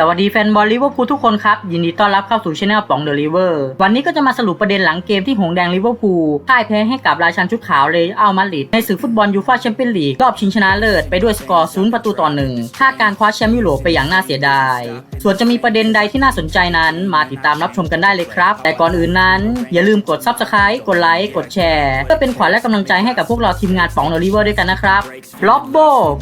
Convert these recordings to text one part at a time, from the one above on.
สวัสดีแฟนบอลลิเวอร์พูลทุกคนครับ ยินดีต้อนรับเข้าสู่ช anel ป๋องเดอะลิเวอร์วันนี้ก็จะมาสรุปประเด็นหลังเกมที่หงแดงลิเวอร์พูลพ่ายแพ้ให้กับราชันชุดขาวเลยอัลมาดริดในศึกฟุตบอลยูฟ่าแชมเปี้ยนลีกรอบชิงชนะเลิศไปด้วยสกอร์ศูนย์ประตูต่อหนึ่งค่าการคว้าแชมป์ยุโรปไปอย่างน่าเสียดาย ส่วนจะมีประเด็นใดที่น่าสนใจนั้น มาติดตามรับชมกันได้เลยครับ แต่ก่อนอื่นนั้น อย่าลืมกด Subscribe กดไลค์กดแชร์เพื่อเป็นขวัญและกำลังใจให้กับพวกเราทีมงานป๋องเดอะลิเวอร์ด้วยกันนะครับล็อบโบ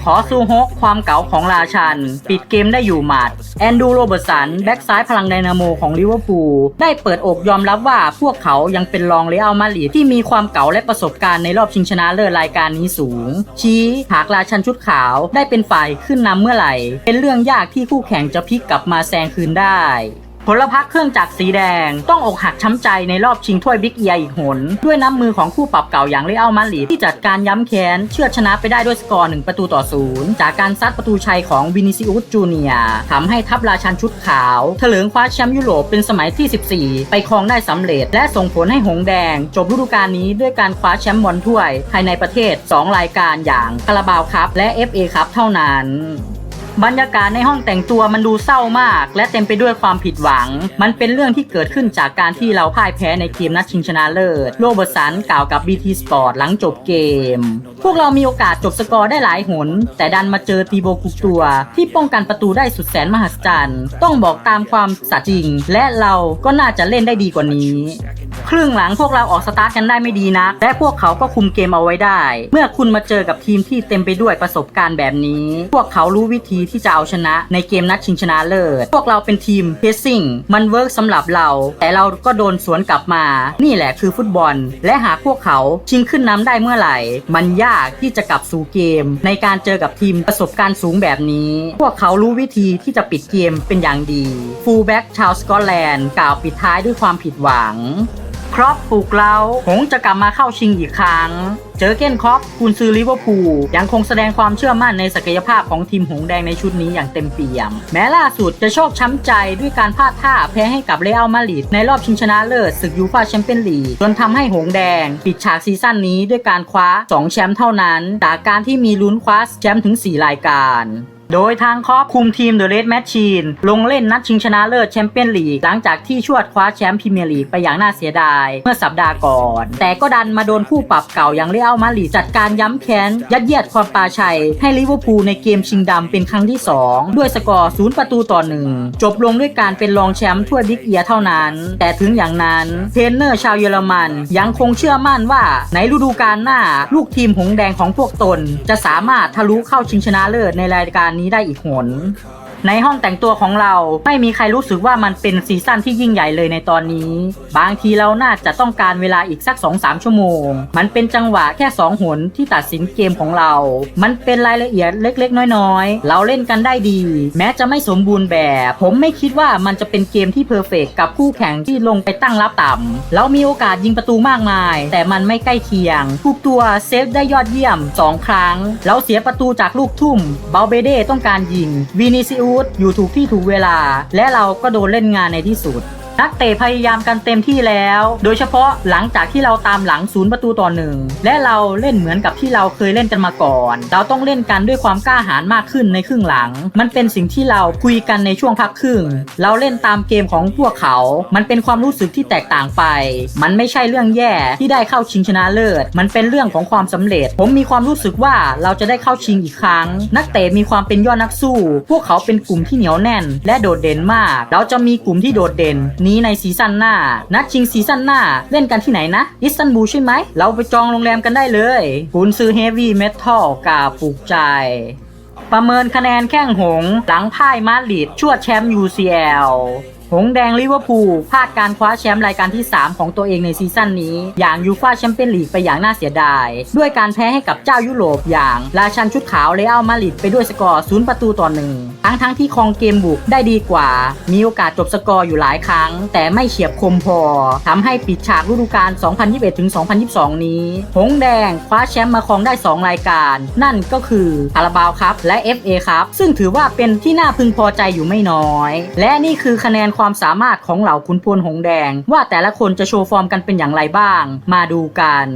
ขอซูฮกความเก๋าของราชัน ปิดเกมได้อยู่หมัดแอนดูโรเบิร์ตสันแบ็กซ้ายพลังไดนาโมของลิเวอร์พูลได้เปิดอกยอมรับว่าพวกเขายังเป็นรองเรอัลมาดริดที่มีความเก่าและประสบการณ์ในรอบชิงชนะเลิศรายการนี้สูง ชี้หากราชันชุดขาวได้เป็นฝ่ายขึ้นนำเมื่อไหร่ เป็นเรื่องยากที่คู่แข่งจะพลิกกลับมาแซงคืนได้ ผลพักเครื่องจักรสีแดง ต้องอกหักช้ำใจในรอบชิงถ้วยบิ๊กเอียอีกหน ด้วยน้ำมือของคู่ปรับเก่าอย่างเรอัลมาดริดที่จัดการย้ำแค้น เชื่อชนะไปได้ด้วยสกอร์ 1 ประตูต่อศูนย์จากการซัดประตูชัยของวินิซิอุสจูเนียทำให้ทัพราชันชุดขาวเถลิงคว้าแชมป์ยุโรปเป็นสมัยที่ 14 ไปครองได้สำเร็จ และส่งผลให้หงแดง จบฤดูกาลนี้ด้วยการคว้าแชมป์บอลถ้วย ภายในประเทศ 2 รายการอย่างคาราบาวคัพและ FA คัพเท่านั้น บรรยากาศในห้องแต่งตัวมันดูเศร้ามาก และเต็มไปด้วยความผิดหวัง มันเป็นเรื่องที่เกิดขึ้นจากการที่เราพ่ายแพ้ในเกมนัดชิงชนะเลิศ โรเบิร์ตสันกล่าวกับ BT Sport หลังจบเกม พวกเรามีโอกาสจบสกอร์ได้หลายหน แต่ดันมาเจอตีโบกุกตัวที่ป้องกันประตูได้สุดแสนมหัศจรรย์ ต้องบอกตามความสัตย์จริง และเราก็น่าจะเล่นได้ดีกว่านี้ ครึ่งหลังพวกเราออกสตาร์ทกันได้ไม่ดีนะและพวกเขาก็คุมเกมเอาไว้ได้ เมื่อคุณมาเจอกับทีมที่เต็มไปด้วยประสบการณ์แบบนี้ พวกเขารู้วิธีที่จะเอาชนะในเกมนัดชิงชนะเลิศ พวกเราเป็นทีมเพสซิ่งมันเวิร์กสำหรับเรา แต่เราก็โดนสวนกลับมา นี่แหละคือฟุตบอล และหากพวกเขาชิงขึ้นน้ำได้เมื่อไหร่ มันยากที่จะกลับสู่เกม ในการเจอกับทีมประสบการณ์สูงแบบนี้ พวกเขารู้วิธีที่จะปิดเกมเป็นอย่างดี ฟูลแบ็กชาวสกอตแลนด์กล่าวปิดท้ายด้วยความผิดหวัง ครอปปลูกเราหงจะกลับมาเข้าชิงอีกครั้ง เจอเก้นครอปกุนซือลิเวอร์พูลยังคงแสดงความเชื่อมั่นในศักยภาพของทีมหงแดงในชุดนี้อย่างเต็มเปี่ยม แม้ล่าสุดจะโชคช้ำใจด้วยการพลาดท่าแพ้ให้กับเรอัลมาดริดในรอบชิงชนะเลิศศึกยูฟ่าแชมเปี้ยนลีกจนทำให้หงแดง ปิดฉากซีซั่นนี้ด้วยการคว้า 2 แชมป์เท่านั้นจากการที่มีลุ้นคว้าแชมป์ถึง 4 รายการ โดยทางคอบคุมทีมเดอะเรดแมชชีนลงเล่นนัดชิงชนะเลิศแชมเปี้ยนลีกหลังจากที่ชวดคว้าแชมป์พรีเมียร์ลีกไปอย่างน่าเสียดาย เมื่อสัปดาห์ก่อน แต่ก็ดันมาโดนคู่ปรับเก่าอย่างเรอัลมาริดจัดการย้ำแค้น ยัดเยียดความปาชัย ให้ลิเวอร์พูลในเกมชิงดำเป็นครั้งที่ 2 ด้วยสกอร์0ประตูต่อหนึ่งจบลงด้วยการเป็นรองแชมป์ถ้วยบิ๊กเอียเท่านั้น แต่ถึงอย่างนั้นเทรนเนอร์ชาวเยอรมัน ยังคงเชื่อมั่นว่าในฤดูกาลหน้า ลูกทีมหงแดงของพวกตน จะสามารถทะลุเข้าชิงชนะเลิศในรายการนี้ได้อีกหน ในห้องแต่งตัวของเราไม่มีใครรู้สึกว่ามันเป็นซีซั่นที่ยิ่งใหญ่เลยในตอนนี้ บางทีเราน่าจะต้องการเวลาอีกสัก 2-3 ชั่วโมง มันเป็นจังหวะแค่ 2หนที่ตัดสินเกมของเรา มันเป็นรายละเอียดเล็ก ๆ น้อย ๆ เราเล่นกันได้ดี แม้จะไม่สมบูรณ์แบบ ผมไม่คิดว่ามันจะเป็นเกมที่เพอร์เฟกกับคู่แข่งที่ลงไปตั้งรับต่ำเรามีโอกาสยิงประตูมากมาย แต่มันไม่ใกล้เคียงทุกตัวเซฟได้ยอดเยี่ยม 2 ครั้ง เราเสียประตูจากลูกทุ่มเบาเบเด้ต้องการยิงวินิซิอุสอยู่ถูกที่ถูกเวลา และเราก็โดนเล่นงานในที่สุด นักเตะพยายามกันเต็มที่แล้ว โดยเฉพาะหลังจากที่เราตามหลังศูนย์ประตูต่อหนึ่งและเราเล่นเหมือนกับที่เราเคยเล่นกันมาก่อน เราต้องเล่นกันด้วยความกล้าหาญมากขึ้นในครึ่งหลัง มันเป็นสิ่งที่เราคุยกันในช่วงพักครึ่ง เราเล่นตามเกมของพวกเขา มันเป็นความรู้สึกที่แตกต่างไป มันไม่ใช่เรื่องแย่ที่ได้เข้าชิงชนะเลิศ มันเป็นเรื่องของความสำเร็จ ผมมีความรู้สึกว่าเราจะได้เข้าชิงอีกครั้ง นักเตะมีความเป็นยอดนักสู้ พวกเขาเป็นกลุ่มที่เหนียวแน่น และโดดเด่นมาก เราจะมีกลุ่มที่โดดเด่นนี้ในซีซั่นหน้า นัดชิงซีซั่นหน้า เล่นกันที่ไหนนะ อิสตันบูลใช่ไหม เราไปจองโรงแรมกันได้เลยคุณซื้อเฮฟวี่เมทัลกาปลูกใจ ประเมินคะแนนแข้งหง หลังพ่ายมาดริดชวดแชมป์ UCL หงแดงลิเวอร์พูลพลาดการคว้าแชมป์รายการที่ 3 ของตัวเองในซีซั่นนี้ อย่างยูฟ่าแชมเปี้ยนลีกไปอย่างน่าเสียดาย ด้วยการแพ้ให้กับเจ้ายุโรปอย่าง ราชันชุดขาวเรอัลมาดริดไปด้วยสกอร์ 0 ประตูต่อหนึ่งทั้งทั้งที่ครองเกมบุกได้ดีกว่า มีโอกาสจบสกอร์อยู่หลายครั้ง แต่ไม่เฉียบคมพอทำให้ปิดฉากฤดูกาล 2021-2022 นี้ หงแดงคว้าแชมป์มาครองได้ 2 รายการ นั่นก็คือคาราบาวครับและ FA ครับซึ่งถือว่าเป็นที่น่าพึงพอใจอยู่ไม่น้อย และนี่คือคะแนนความสามารถของเหล่าขุนพลหงแดง ว่าแต่ละคนจะโชว์ฟอร์มกันเป็นอย่างไรบ้าง มาดูกัน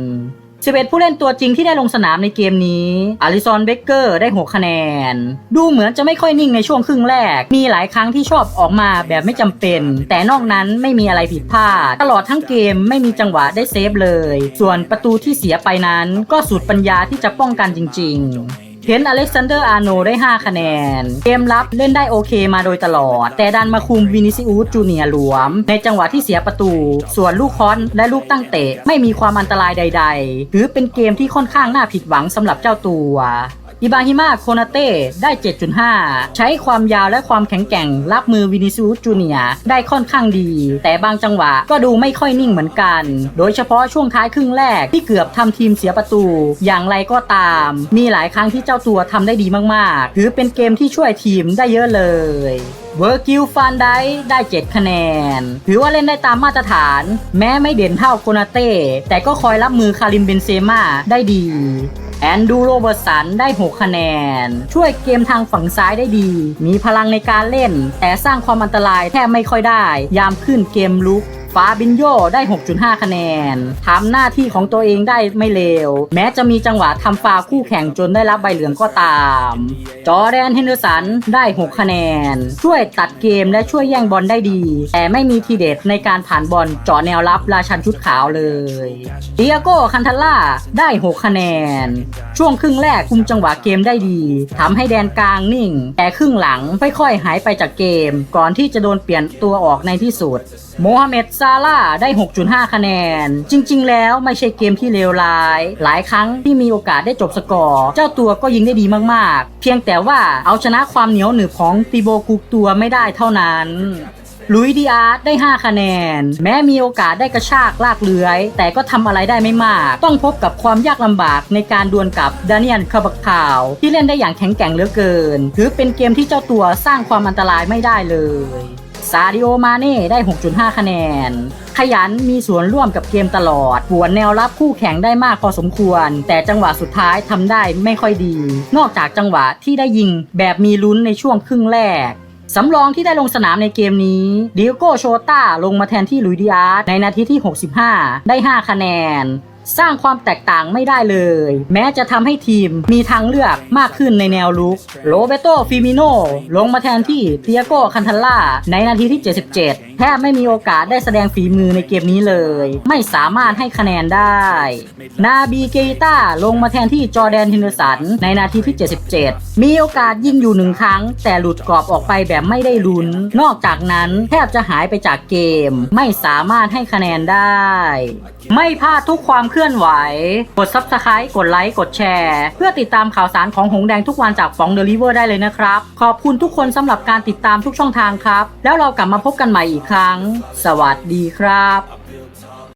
11 ผู้เล่นตัวจริงที่ได้ลงสนามในเกมนี้ อาริซอนเบเกอร์ได้ 6 คะแนน ดูเหมือนจะไม่ค่อยนิ่งในช่วงครึ่งแรก มีหลายครั้งที่ชอบออกมาแบบไม่จำเป็น แต่นอกนั้นไม่มีอะไรผิดพลาด ตลอดทั้งเกมไม่มีจังหวะได้เซฟเลย ส่วนประตูที่เสียไปนั้น ก็สุดปัญญาที่จะป้องกันจริง ๆ เห็นอเล็กซานเดอร์อาร์โนได้ 5 คะแนน เกมรับเล่นได้โอเคมาโดยตลอด แต่ดันมาคุมวินิซิอุสจูเนียร์หลวม ในจังหวะที่เสียประตู ส่วนลูกคอนและลูกตั้งเตะ ไม่มีความอันตรายใดๆถือเป็นเกมที่ค่อนข้างน่าผิดหวังสำหรับเจ้าตัว อิบาฮิมาโคนาเต้ได้ 7.5 ใช้ความยาวและความแข็งแกร่ง รับมือวินิซิอุสจูเนียได้ค่อนข้างดี แต่บางจังหวะก็ดูไม่ค่อยนิ่งเหมือนกัน โดยเฉพาะช่วงท้ายครึ่งแรกที่เกือบทำทีมเสียประตู อย่างไรก็ตาม มีหลายครั้งที่เจ้าตัวทำได้ดีมากๆถือเป็นเกมที่ช่วยทีมได้เยอะเลยเวอร์กิลฟันได้ได้ 7 คะแนน ถือว่าเล่นได้ตามมาตรฐาน แม้ไม่เด่นเท่าโคนาเต้ แต่ก็คอยรับมือคาริมเบนเซม่าได้ดี แอนดูโรเบอร์สันได้ 6 คะแนน ช่วยเกมทางฝั่งซ้ายได้ดี มีพลังในการเล่น แต่สร้างความอันตรายแทบไม่ค่อยได้ ยามขึ้นเกมลุก ฟาบินโยได้ 6.5 คะแนนทำหน้าที่ของตัวเองได้ไม่เลว แม้จะมีจังหวะทำฟาวคู่แข่งจนได้รับใบเหลืองก็ตาม จอร์แดนเฮนเดอร์สันได้ 6 คะแนน ช่วยตัดเกมและช่วยแย่งบอลได้ดี แต่ไม่มีทีเด็ดในการผ่านบอลเจาะแนวรับราชันชุดขาวเลยเดียโก้คันทาล่าได้ 6 คะแนน ช่วงครึ่งแรกคุมจังหวะเกมได้ดีทำให้แดนกลางนิ่ง แต่ครึ่งหลังค่อยๆหายไปจากเกม ก่อนที่จะโดนเปลี่ยนตัวออกในที่สุดโมฮัมเหม็ดซาร่าได้ 6.5 คะแนน จริง ๆ แล้วไม่ใช่เกมที่เลวร้าย หลายครั้งที่มีโอกาสได้จบสกอร์ เจ้าตัวก็ยิงได้ดีมาก ๆ เพียงแต่ว่าเอาชนะความเหนียวหนึบของติโบกุกตัวไม่ได้เท่านั้นลุยดีอาร์ตได้ 5 คะแนน แม้มีโอกาสได้กระชากลากเลื้อย แต่ก็ทำอะไรได้ไม่มาก ต้องพบกับความยากลำบากในการดวลกับดานิเอลคาบักคาว ที่เล่นได้อย่างแข็งแกร่งเหลือเกิน ถือเป็นเกมที่เจ้าตัวสร้างความอันตรายไม่ได้เลย ซาดิโอมาเน่ได้ 6.5 คะแนน ขยันมีส่วนร่วมกับเกมตลอดปวนแนวรับคู่แข่งได้มากพอสมควร แต่จังหวะสุดท้ายทำได้ไม่ค่อยดี นอกจากจังหวะที่ได้ยิงแบบมีลุ้นในช่วงครึ่งแรกสำรองที่ได้ลงสนามในเกมนี้ดิโก้โชต้าลงมาแทนที่ลุยดิอาร์ตในนาทีที่ 65 ได้ 5 คะแนน สร้างความแตกต่างไม่ได้เลย แม้จะทำให้ทีมมีทางเลือกมากขึ้นในแนวลุกโรเบโตฟิมิโนลงมาแทนที่เตียโกคันทัลล่าในนาทีที่ 77 แทบไม่มีโอกาสได้แสดงฝีมือในเกมนี้เลย ไม่สามารถให้คะแนนได้ นาบีเกต้าลงมาแทนที่จอแดนฮินเดอร์สันในนาทีที่ 77 มีโอกาสยิงอยู่หนึ่งครั้ง แต่หลุดกรอบออกไปแบบไม่ได้ลุ้น นอกจากนั้นแทบจะหายไปจากเกม ไม่สามารถให้คะแนนได้ ไม่พลาดทุกความเคลื่อนไหว กด Subscribe กดไลค์กดแชร์ เพื่อติดตามข่าวสารของหงแดงทุกวันจากฟองเดลิเวอร์ได้เลยนะครับ ขอบคุณทุกคนสำหรับการติดตามทุกช่องทางครับ แล้วเรากลับมาพบกันใหม่อีกครั้ง สวัสดีครับ